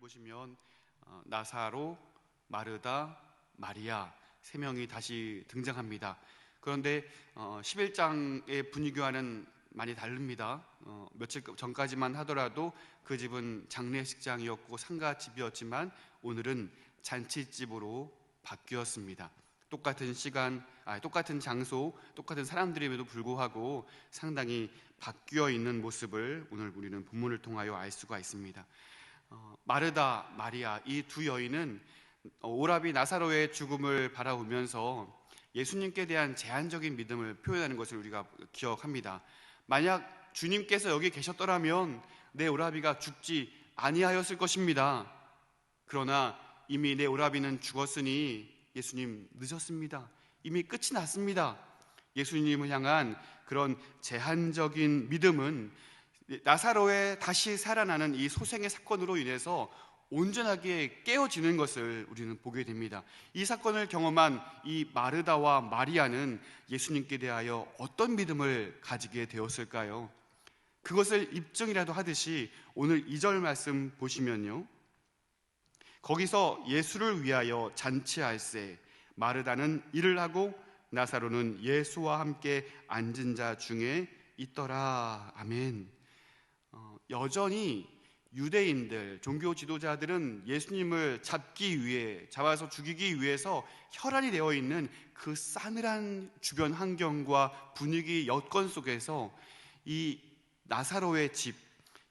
보시면 어, 나사로, 마르다, 마리아 세 명이 다시 등장합니다. 그런데 어, 11장의 분위기와는 많이 다릅니다. 어, 며칠 전까지만 하더라도 그 집은 장례식장이었고 상가 집이었지만 오늘은 잔치집으로 바뀌었습니다. 똑같은 시간, 아, 똑같은 장소, 똑같은 사람들임에도 불구하고 상당히 바뀌어 있는 모습을 오늘 우리는 본문을 통하여 알 수가 있습니다. 어, 마르다, 마리아 이 두 여인은 오라비 나사로의 죽음을 바라보면서 예수님께 대한 제한적인 믿음을 표현하는 것을 우리가 기억합니다. 만약 주님께서 여기 계셨더라면 내 오라비가 죽지 아니하였을 것입니다. 그러나 이미 내 오라비는 죽었으니 예수님 늦었습니다. 이미 끝이 났습니다. 예수님을 향한 그런 제한적인 믿음은 나사로의 다시 살아나는 이 소생의 사건으로 인해서 온전하게 깨어지는 것을 우리는 보게 됩니다. 이 사건을 경험한 이 마르다와 마리아는 예수님께 대하여 어떤 믿음을 가지게 되었을까요? 그것을 입증이라도 하듯이 오늘 2절 말씀 보시면요. 거기서 예수를 위하여 잔치할세 마르다는 일을 하고 나사로는 예수와 함께 앉은 자 중에 있더라. 아멘. 어, 여전히 유대인들, 종교 지도자들은 예수님을 잡기 위해, 잡아서 죽이기 위해서 혈안이 되어 있는 그 싸늘한 주변 환경과 분위기 여건 속에서 이 나사로의 집,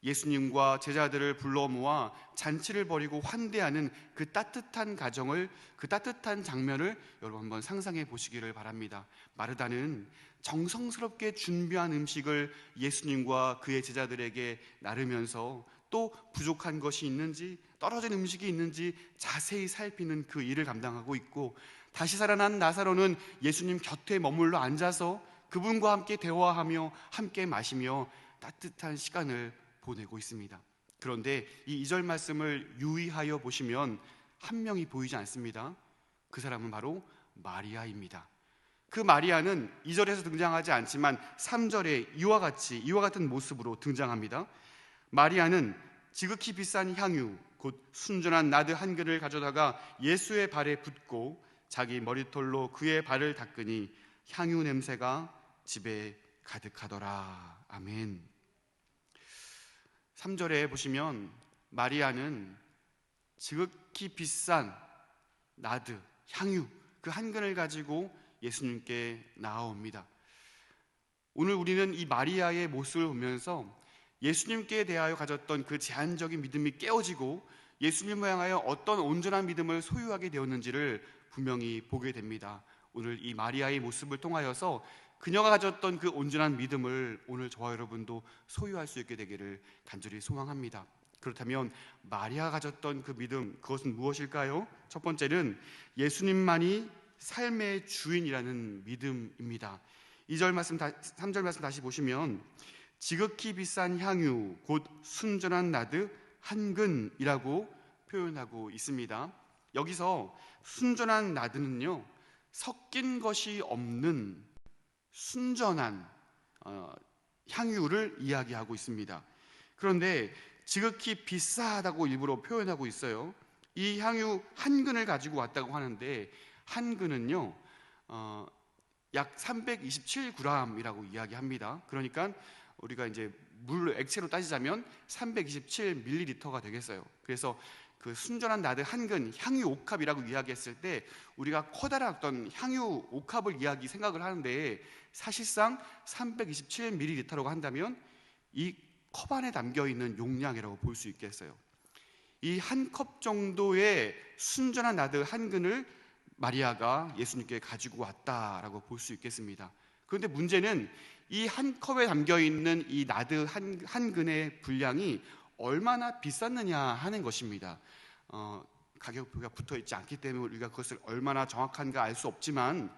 예수님과 제자들을 불러 모아 잔치를 벌이고 환대하는 그 따뜻한 가정을 그 따뜻한 장면을 여러분 한번 상상해 보시기를 바랍니다. 마르다는 정성스럽게 준비한 음식을 예수님과 그의 제자들에게 나르면서 또 부족한 것이 있는지 떨어진 음식이 있는지 자세히 살피는 그 일을 감당하고 있고 다시 살아난 나사로는 예수님 곁에 머물러 앉아서 그분과 함께 대화하며 함께 마시며 따뜻한 시간을 보내고 있습니다. 그런데 이 2절 말씀을 유의하여 보시면 한 명이 보이지 않습니다. 그 사람은 바로 마리아입니다. 그 마리아는 2절에서 등장하지 않지만 3절에 이와 같이 이와 같은 모습으로 등장합니다. 마리아는 지극히 비싼 향유 곧 순전한 나드 한 근을 가져다가 예수의 발에 붓고 자기 머리털로 그의 발을 닦으니 향유 냄새가 집에 가득하더라. 아멘. 3절에 보시면 마리아는 지극히 비싼 나드, 향유 그 한 근을 가지고 예수님께 나아옵니다. 오늘 우리는 이 마리아의 모습을 보면서 예수님께 대하여 가졌던 그 제한적인 믿음이 깨어지고 예수님을 향하여 어떤 온전한 믿음을 소유하게 되었는지를 분명히 보게 됩니다. 오늘 이 마리아의 모습을 통하여서 그녀가 가졌던 그 온전한 믿음을 오늘 저와 여러분도 소유할 수 있게 되기를 간절히 소망합니다. 그렇다면 마리아가 가졌던 그 믿음 그것은 무엇일까요? 첫 번째는 예수님만이 삶의 주인이라는 믿음입니다. 2절 말씀 3절 말씀 다시 보시면 지극히 비싼 향유 곧 순전한 나드 한 근이라고 표현하고 있습니다. 여기서 순전한 나드는요. 섞인 것이 없는 순전한 어, 향유를 이야기하고 있습니다. 그런데 지극히 비싸다고 일부러 표현하고 있어요. 이 향유 한 근을 가지고 왔다고 하는데 한 근은요 어, 약 327g이라고 이야기합니다. 그러니까 우리가 이제 물 액체로 따지자면 327ml가 되겠어요. 그래서 그 순전한 나드 한근 향유 옥합이라고 이야기했을 때 우리가 커다란 어떤 향유 옥합을 이야기 생각을 하는데 사실상 327ml라고 한다면 이 컵 안에 담겨 있는 용량이라고 볼 수 있겠어요. 이 한 컵 정도의 순전한 나드 한 근을 마리아가 예수님께 가지고 왔다라고 볼 수 있겠습니다. 그런데 문제는 이 한 컵에 담겨 있는 이 나드 한, 한 근의 분량이 얼마나 비쌌느냐 하는 것입니다. 어, 가격표가 붙어 있지 않기 때문에 우리가 그것을 얼마나 정확한가 알 수 없지만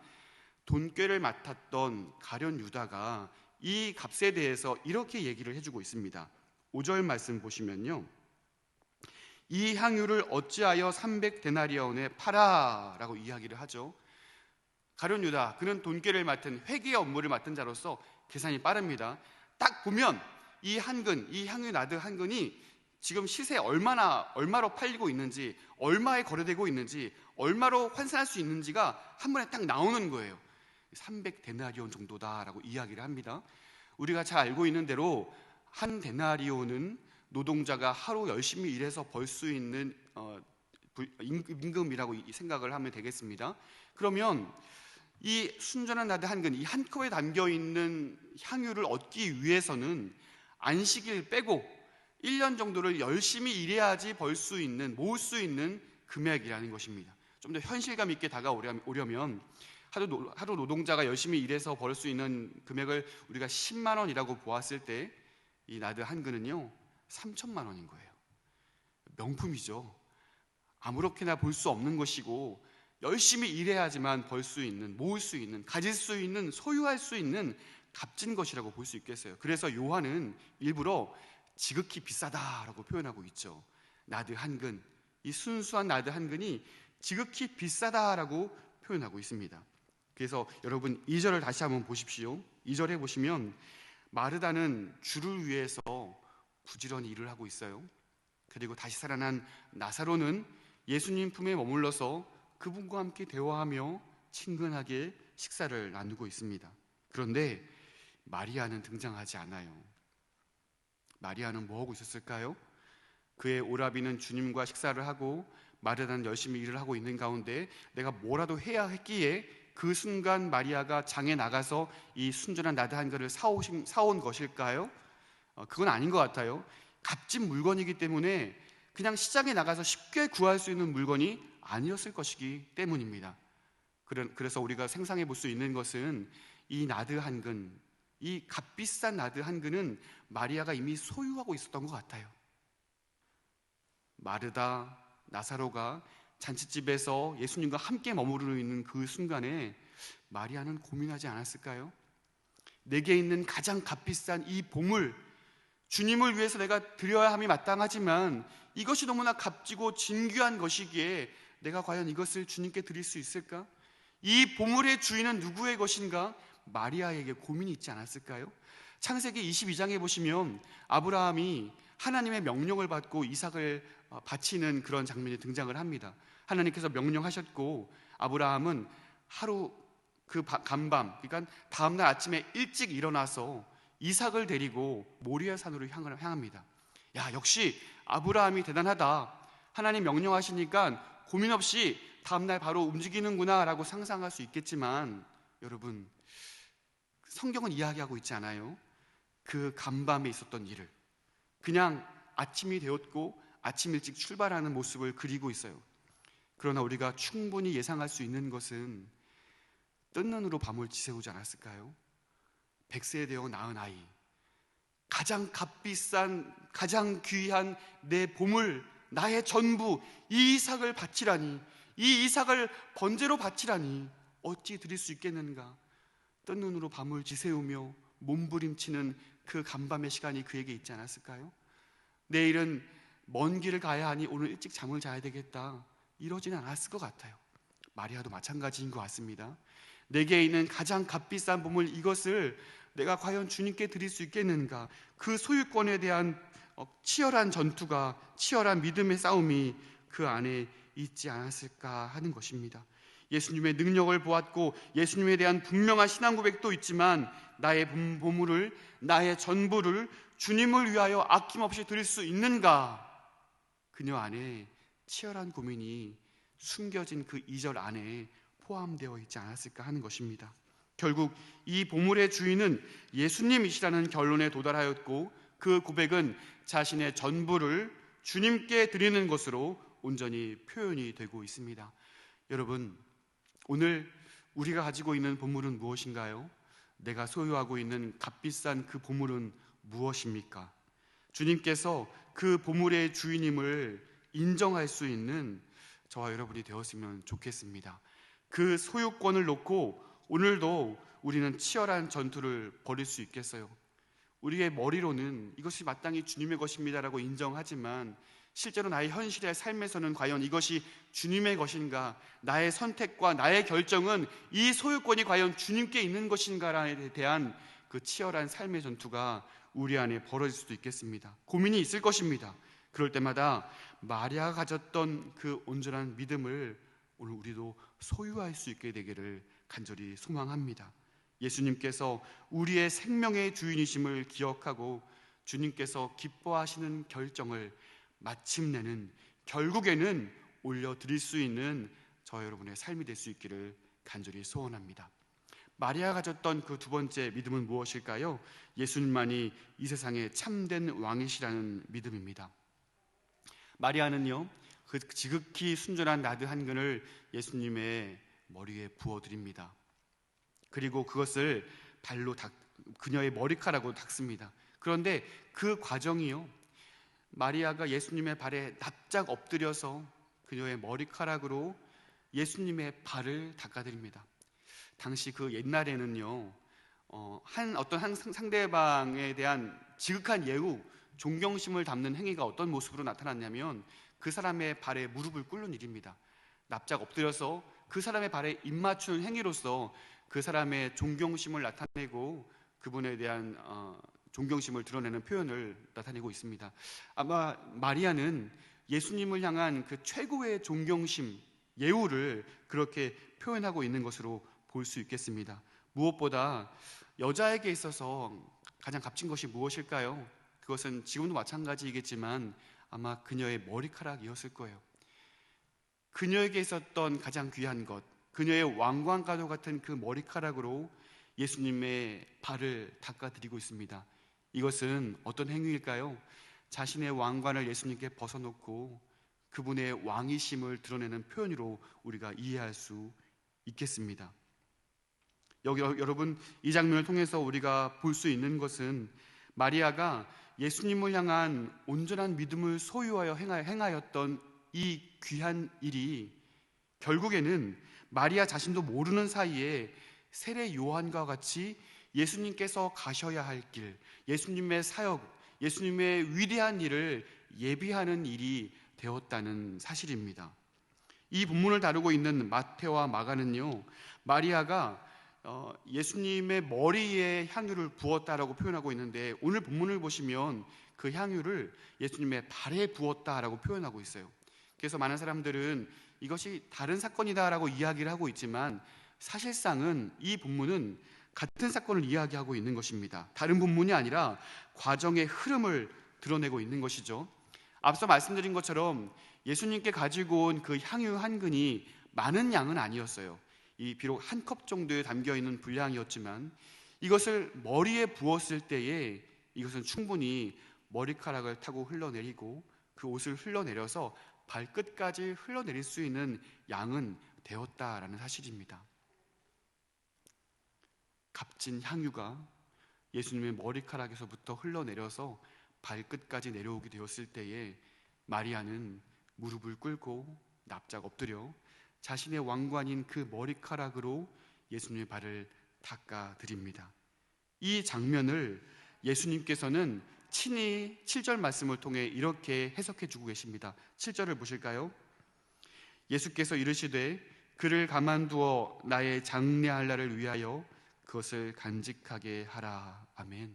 돈꾀를 맡았던 가련 유다가 이 값에 대해서 이렇게 얘기를 해주고 있습니다. 5절 말씀 보시면요. 이 향유를 어찌하여 300데나리온에 팔아 라고 이야기를 하죠. 가련 유다 그는 돈꾀를 맡은 회계 업무를 맡은 자로서 계산이 빠릅니다. 딱 보면 이 한근, 이 향유 나드 한근이 지금 시세 얼마나 얼마로 팔리고 있는지, 얼마에 거래되고 있는지, 얼마로 환산할 수 있는지가 한 번에 딱 나오는 거예요. 300데나리온 정도다라고 이야기를 합니다. 우리가 잘 알고 있는 대로 한 데나리온은 노동자가 하루 열심히 일해서 벌 수 있는 어, 임금이라고 생각을 하면 되겠습니다. 그러면 이 순전한 나드 한근, 이 한 컵에 담겨 있는 향유를 얻기 위해서는 안식일 빼고 1년 정도를 열심히 일해야지 벌 수 있는, 모을 수 있는 금액이라는 것입니다. 좀 더 현실감 있게 다가오려면 하루, 하루 노동자가 열심히 일해서 벌 수 있는 금액을 우리가 10만 원이라고 보았을 때 이 나드 한 근은요 3천만 원인 거예요. 명품이죠. 아무렇게나 볼 수 없는 것이고 열심히 일해야지만 벌 수 있는, 모을 수 있는, 가질 수 있는, 소유할 수 있는 값진 것이라고 볼 수 있겠어요. 그래서 요한은 일부러 지극히 비싸다라고 표현하고 있죠. 나드 한 근, 이 순수한 나드 한 근이 지극히 비싸다라고 표현하고 있습니다. 그래서 여러분 2절을 다시 한번 보십시오. 2절에 보시면 마르다는 주를 위해서 부지런히 일을 하고 있어요. 그리고 다시 살아난 나사로는 예수님 품에 머물러서 그분과 함께 대화하며 친근하게 식사를 나누고 있습니다. 그런데 마리아는 등장하지 않아요. 마리아는 뭐 하고 있었을까요? 그의 오라비는 주님과 식사를 하고 마르다는 열심히 일을 하고 있는 가운데 내가 뭐라도 해야 했기에 그 순간 마리아가 장에 나가서 이 순전한 나드 한 그릇을 사오신, 사온 것일까요? 어, 그건 아닌 것 같아요. 값진 물건이기 때문에 그냥 시장에 나가서 쉽게 구할 수 있는 물건이 아니었을 것이기 때문입니다. 그래서 우리가 생상해 볼 수 있는 것은 이 나드 한 근, 이 값비싼 나드 한 근은 마리아가 이미 소유하고 있었던 것 같아요. 마르다, 나사로가 잔치집에서 예수님과 함께 머무르고 있는 그 순간에 마리아는 고민하지 않았을까요? 내게 있는 가장 값비싼 이 보물, 주님을 위해서 내가 드려야 함이 마땅하지만 이것이 너무나 값지고 진귀한 것이기에 내가 과연 이것을 주님께 드릴 수 있을까? 이 보물의 주인은 누구의 것인가? 마리아에게 고민이 있지 않았을까요? 창세기 22장에 보시면 아브라함이 하나님의 명령을 받고 이삭을 어, 바치는 그런 장면이 등장을 합니다. 하나님께서 명령하셨고 아브라함은 하루 그 간밤 그러니까 다음 날 아침에 일찍 일어나서 이삭을 데리고 모리아 산으로 향합니다. 야 역시 아브라함이 대단하다. 하나님 명령하시니까 고민 없이 다음날 바로 움직이는구나라고 상상할 수 있겠지만 여러분 성경은 이야기하고 있지 않아요. 그 간밤에 있었던 일을 그냥 아침이 되었고 아침 일찍 출발하는 모습을 그리고 있어요. 그러나 우리가 충분히 예상할 수 있는 것은 뜬 눈으로 밤을 지새우지 않았을까요? 백세 되어 낳은 아이, 가장 값비싼, 가장 귀한 내 보물, 나의 전부, 이 이삭을 바치라니, 이 이삭을 번제로 바치라니, 어찌 드릴 수 있겠는가? 뜬 눈으로 밤을 지새우며 몸부림치는 그 간밤의 시간이 그에게 있지 않았을까요? 내일은 먼 길을 가야 하니 오늘 일찍 잠을 자야 되겠다. 이러지는 않았을 것 같아요. 마리아도 마찬가지인 것 같습니다. 내게 있는 가장 값비싼 보물 이것을 내가 과연 주님께 드릴 수 있겠는가? 그 소유권에 대한 어, 치열한 전투가 치열한 믿음의 싸움이 그 안에 있지 않았을까 하는 것입니다. 예수님의 능력을 보았고 예수님에 대한 분명한 신앙 고백도 있지만 나의 보물을 나의 전부를 주님을 위하여 아낌없이 드릴 수 있는가? 그녀 안에 치열한 고민이 숨겨진 그 2절 안에 포함되어 있지 않았을까 하는 것입니다. 결국 이 보물의 주인은 예수님이시라는 결론에 도달하였고 그 고백은 자신의 전부를 주님께 드리는 것으로 온전히 표현이 되고 있습니다. 여러분, 오늘 우리가 가지고 있는 보물은 무엇인가요? 내가 소유하고 있는 값비싼 그 보물은 무엇입니까? 주님께서 그 보물의 주인임을 인정할 수 있는 저와 여러분이 되었으면 좋겠습니다. 그 소유권을 놓고 오늘도 우리는 치열한 전투를 벌일 수 있겠어요. 우리의 머리로는 이것이 마땅히 주님의 것입니다라고 인정하지만 실제로 나의 현실의 삶에서는 과연 이것이 주님의 것인가, 나의 선택과 나의 결정은 이 소유권이 과연 주님께 있는 것인가에 대한 그 치열한 삶의 전투가 우리 안에 벌어질 수도 있겠습니다. 고민이 있을 것입니다. 그럴 때마다 마리아가 가졌던 그 온전한 믿음을 오늘 우리도 소유할 수 있게 되기를 간절히 소망합니다. 예수님께서 우리의 생명의 주인이심을 기억하고 주님께서 기뻐하시는 결정을 마침내는 결국에는 올려드릴 수 있는 저 여러분의 삶이 될 수 있기를 간절히 소원합니다. 마리아가 가졌던 그 두 번째 믿음은 무엇일까요? 예수님만이 이 세상의 참된 왕이시라는 믿음입니다. 마리아는요, 그 지극히 순전한 나드 한 근을 예수님의 머리에 부어드립니다. 그리고 그것을 발로 닦, 그녀의 머리카락으로 닦습니다. 그런데 그 과정이요, 마리아가 예수님의 발에 납작 엎드려서 그녀의 머리카락으로 예수님의 발을 닦아드립니다. 당시 그 옛날에는요, 어, 한 어떤 한 상대방에 대한 지극한 예우, 존경심을 담는 행위가 어떤 모습으로 나타났냐면 그 사람의 발에 무릎을 꿇는 일입니다. 납작 엎드려서 그 사람의 발에 입맞추는 행위로서 그 사람의 존경심을 나타내고 그분에 대한 어, 존경심을 드러내는 표현을 나타내고 있습니다. 아마 마리아는 예수님을 향한 그 최고의 존경심, 예우를 그렇게 표현하고 있는 것으로 볼 수 있겠습니다. 무엇보다 여자에게 있어서 가장 값진 것이 무엇일까요? 그것은 지금도 마찬가지이겠지만 아마 그녀의 머리카락이었을 거예요. 그녀에게 있었던 가장 귀한 것, 그녀의 왕관과도 같은 그 머리카락으로 예수님의 발을 닦아드리고 있습니다. 이것은 어떤 행위일까요? 자신의 왕관을 예수님께 벗어놓고 그분의 왕이심을 드러내는 표현으로 우리가 이해할 수 있겠습니다. 여기 여러분 이 장면을 통해서 우리가 볼 수 있는 것은 마리아가 예수님을 향한 온전한 믿음을 소유하여 행하였던 이 귀한 일이 결국에는 마리아 자신도 모르는 사이에 세례 요한과 같이 예수님께서 가셔야 할 길, 예수님의 사역, 예수님의 위대한 일을 예비하는 일이 되었다는 사실입니다. 이 본문을 다루고 있는 마태와 마가는요, 마리아가 어, 예수님의 머리에 향유를 부었다라고 표현하고 있는데 오늘 본문을 보시면 그 향유를 예수님의 발에 부었다라고 표현하고 있어요. 그래서 많은 사람들은 이것이 다른 사건이다라고 이야기를 하고 있지만 사실상은 이 본문은 같은 사건을 이야기하고 있는 것입니다. 다른 본문이 아니라 과정의 흐름을 드러내고 있는 것이죠. 앞서 말씀드린 것처럼 예수님께 가지고 온 그 향유 한 근이 많은 양은 아니었어요. 이 비록 한 컵 정도에 담겨 있는 분량이었지만 이것을 머리에 부었을 때에 이것은 충분히 머리카락을 타고 흘러내리고 그 옷을 흘러내려서 발끝까지 흘러내릴 수 있는 양은 되었다라는 사실입니다. 값진 향유가 예수님의 머리카락에서부터 흘러내려서 발끝까지 내려오게 되었을 때에 마리아는 무릎을 꿇고 납작 엎드려 자신의 왕관인 그 머리카락으로 예수님의 발을 닦아 드립니다. 이 장면을 예수님께서는 친히 7절 말씀을 통해 이렇게 해석해 주고 계십니다. 7절을 보실까요? 예수께서 이르시되 그를 가만두어 나의 장례할 날을 위하여 그것을 간직하게 하라. 아멘.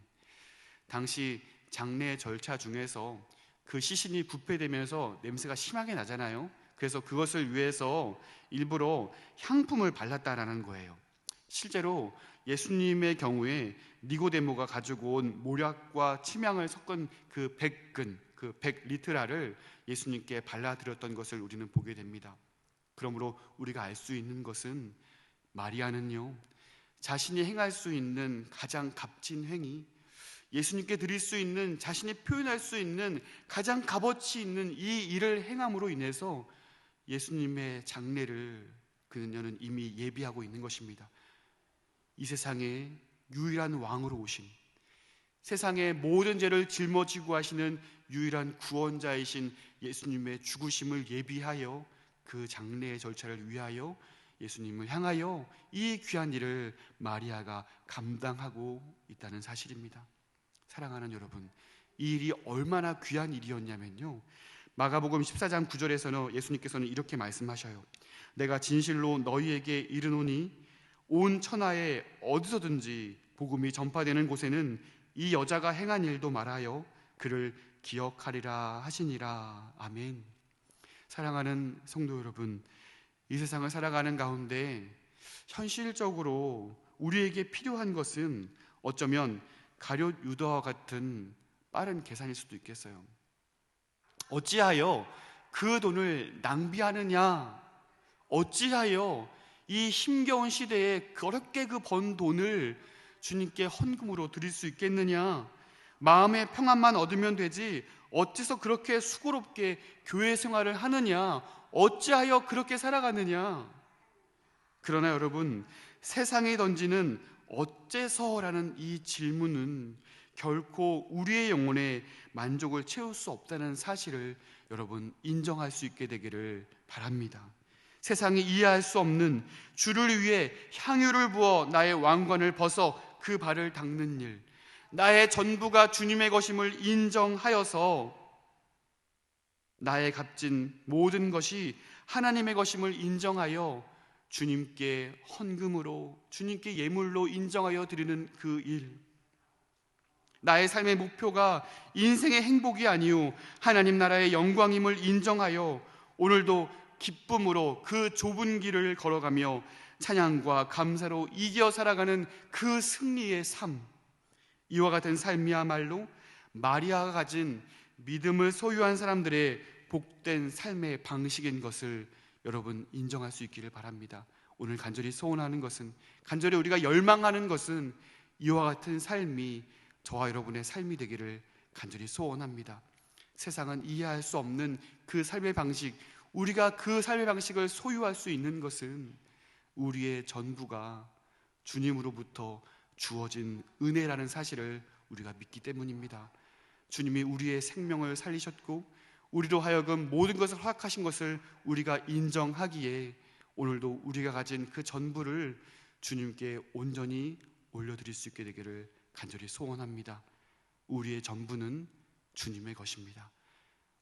당시 장례 절차 중에서 그 시신이 부패되면서 냄새가 심하게 나잖아요. 그래서 그것을 위해서 일부러 향품을 발랐다라는 거예요. 실제로 예수님의 경우에 니고데모가 가지고 온 모략과 침향을 섞은 그 백근, 그 백리트라를 예수님께 발라드렸던 것을 우리는 보게 됩니다. 그러므로 우리가 알 수 있는 것은 마리아는요, 자신이 행할 수 있는 가장 값진 행위, 예수님께 드릴 수 있는 자신이 표현할 수 있는 가장 값어치 있는 이 일을 행함으로 인해서 예수님의 장례를 그녀는 이미 예비하고 있는 것입니다. 이 세상에 유일한 왕으로 오신 세상의 모든 죄를 짊어지고 하시는 유일한 구원자이신 예수님의 죽으심을 예비하여 그 장례의 절차를 위하여 예수님을 향하여 이 귀한 일을 마리아가 감당하고 있다는 사실입니다. 사랑하는 여러분, 이 일이 얼마나 귀한 일이었냐면요. 마가복음 14장 9절에서는 예수님께서는 이렇게 말씀하셔요. 내가 진실로 너희에게 이르노니 온 천하에 어디서든지 복음이 전파되는 곳에는 이 여자가 행한 일도 말하여 그를 기억하리라 하시니라. 아멘. 사랑하는 성도 여러분, 이 세상을 살아가는 가운데 현실적으로 우리에게 필요한 것은 어쩌면 가룟 유다와 같은 빠른 계산일 수도 있겠어요. 어찌하여 그 돈을 낭비하느냐? 어찌하여 이 힘겨운 시대에 어렵게 그 번 돈을 주님께 헌금으로 드릴 수 있겠느냐? 마음의 평안만 얻으면 되지 어째서 그렇게 수고롭게 교회 생활을 하느냐? 어찌하여 그렇게 살아가느냐? 그러나 여러분, 세상이 던지는 어째서라는 이 질문은 결코 우리의 영혼에 만족을 채울 수 없다는 사실을 여러분 인정할 수 있게 되기를 바랍니다. 세상이 이해할 수 없는 주를 위해 향유를 부어 나의 왕관을 벗어 그 발을 닦는 일, 나의 전부가 주님의 것임을 인정하여서 나의 값진 모든 것이 하나님의 것임을 인정하여 주님께 헌금으로 주님께 예물로 인정하여 드리는 그 일. 나의 삶의 목표가 인생의 행복이 아니요 하나님 나라의 영광임을 인정하여 오늘도 기쁨으로 그 좁은 길을 걸어가며 찬양과 감사로 이겨 살아가는 그 승리의 삶. 이와 같은 삶이야말로 마리아가 가진 믿음을 소유한 사람들의 복된 삶의 방식인 것을 여러분 인정할 수 있기를 바랍니다. 오늘 간절히 소원하는 것은 간절히 우리가 열망하는 것은 이와 같은 삶이 저와 여러분의 삶이 되기를 간절히 소원합니다. 세상은 이해할 수 없는 그 삶의 방식, 우리가 그 삶의 방식을 소유할 수 있는 것은 우리의 전부가 주님으로부터 주어진 은혜라는 사실을 우리가 믿기 때문입니다. 주님이 우리의 생명을 살리셨고 우리로 하여금 모든 것을 허락하신 것을 우리가 인정하기에 오늘도 우리가 가진 그 전부를 주님께 온전히 올려드릴 수 있게 되기를 간절히 소원합니다. 우리의 전부는 주님의 것입니다.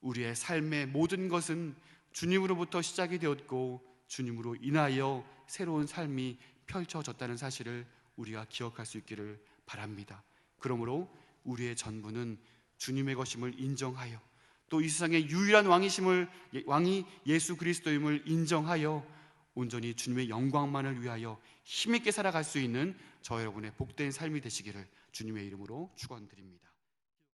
우리의 삶의 모든 것은 주님으로부터 시작이 되었고 주님으로 인하여 새로운 삶이 펼쳐졌다는 사실을 우리가 기억할 수 있기를 바랍니다. 그러므로 우리의 전부는 주님의 것임을 인정하여 또 이 세상의 유일한 왕이심을 왕이 예수 그리스도임을 인정하여 온전히 주님의 영광만을 위하여 힘있게 살아갈 수 있는 저 여러분의 복된 삶이 되시기를 주님의 이름으로 축원드립니다.